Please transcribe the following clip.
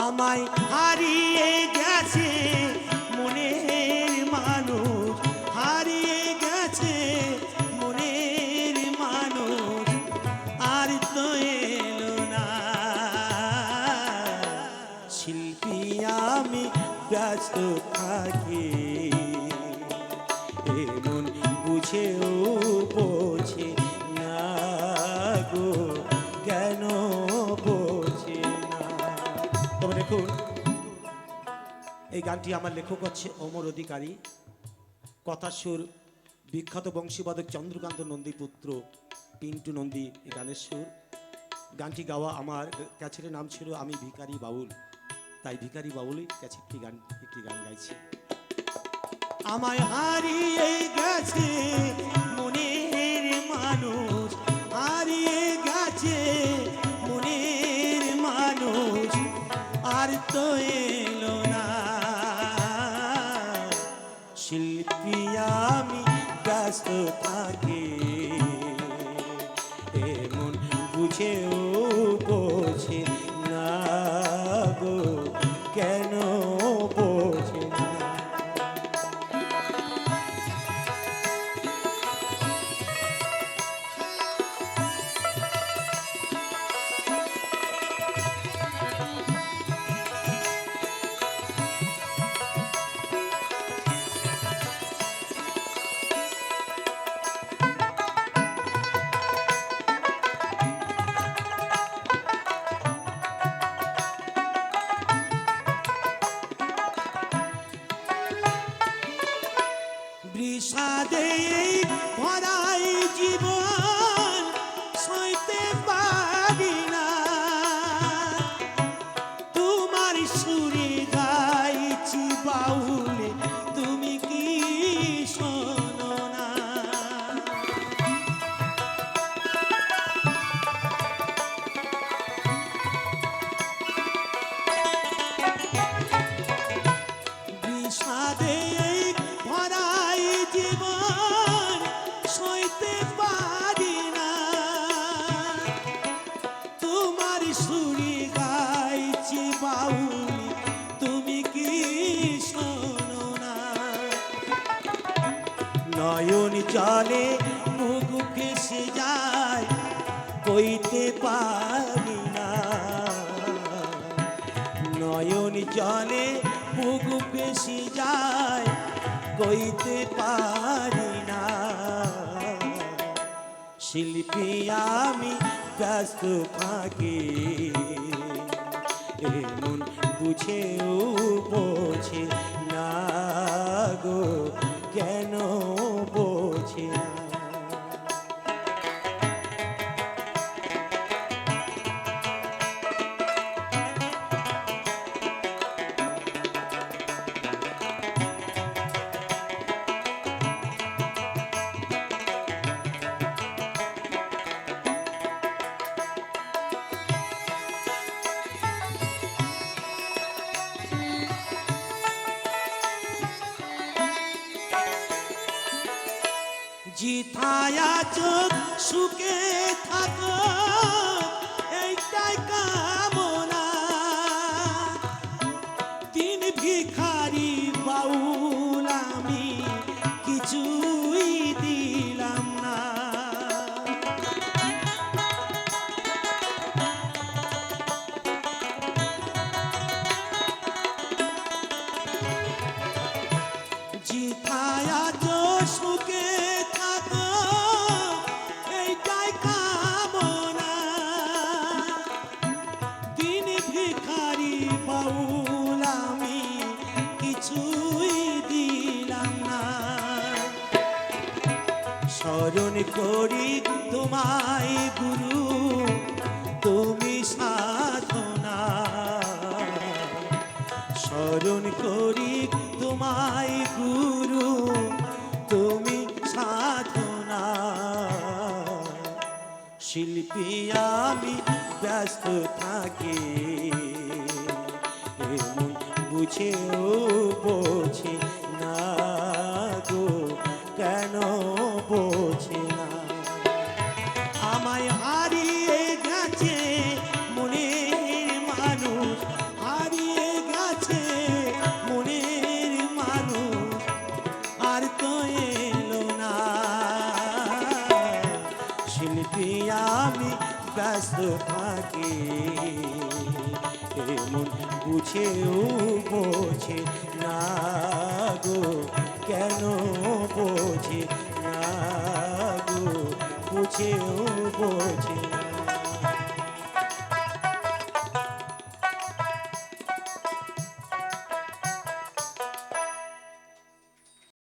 আমায় হারিয়ে গেছে মনের মানুষ, হারিয়ে গেছে মনের মানুষ, আর তো এলো না। শিল্পী আমি ব্যস্ত থাকি, এমন বুঝেও তবে দেখুন, এই গানটি আমার লেখক হচ্ছে অমর অধিকারী। কথার সুর, বিখ্যাত বংশীবাদক চন্দ্রকান্ত নন্দী পুত্র পিন্টু নন্দী এই গানের সুর। গানটি গাওয়া আমার ক্যাছেটের নাম ছিল আমি ভিখারি বাউল। তাই ভিখারি বাউলই ক্যাছেটটি গান, একটি গান গাইছি। আমায় হারিয়ে গেছে শিল্পী আমি ব্যস্ত থাকি এমন বুঝেও বিষাদে ভরাই জীবন। নয়ন চলে মুখ ভেসে যায়, কইতে পারি না। নয়ন জলে বুক বেশি যায়, কইতে পারি না। শিল্পী আমি ব্যস্ত থাকি, এমন বুঝেও বোঝে না গো। কেন বোঝে জিথায়া চোখ, সুখে থাকো, এইটাই কামনা। তিন ভিখারি বাউল আমি কিছুই দিলাম না। জিথায়া তো সুখে স্মরণ করি তোমায় গুরু, তুমি সাধনা। স্মরণ করি তোমায় গুরু, তুমি সাধনা। শিল্পী আমি ব্যস্ত থাকি বুঝেও বোঝে না। থাকে এমন বুঝেও বোঝে না গো কেন বোঝে না গো বুঝেও বোঝে না।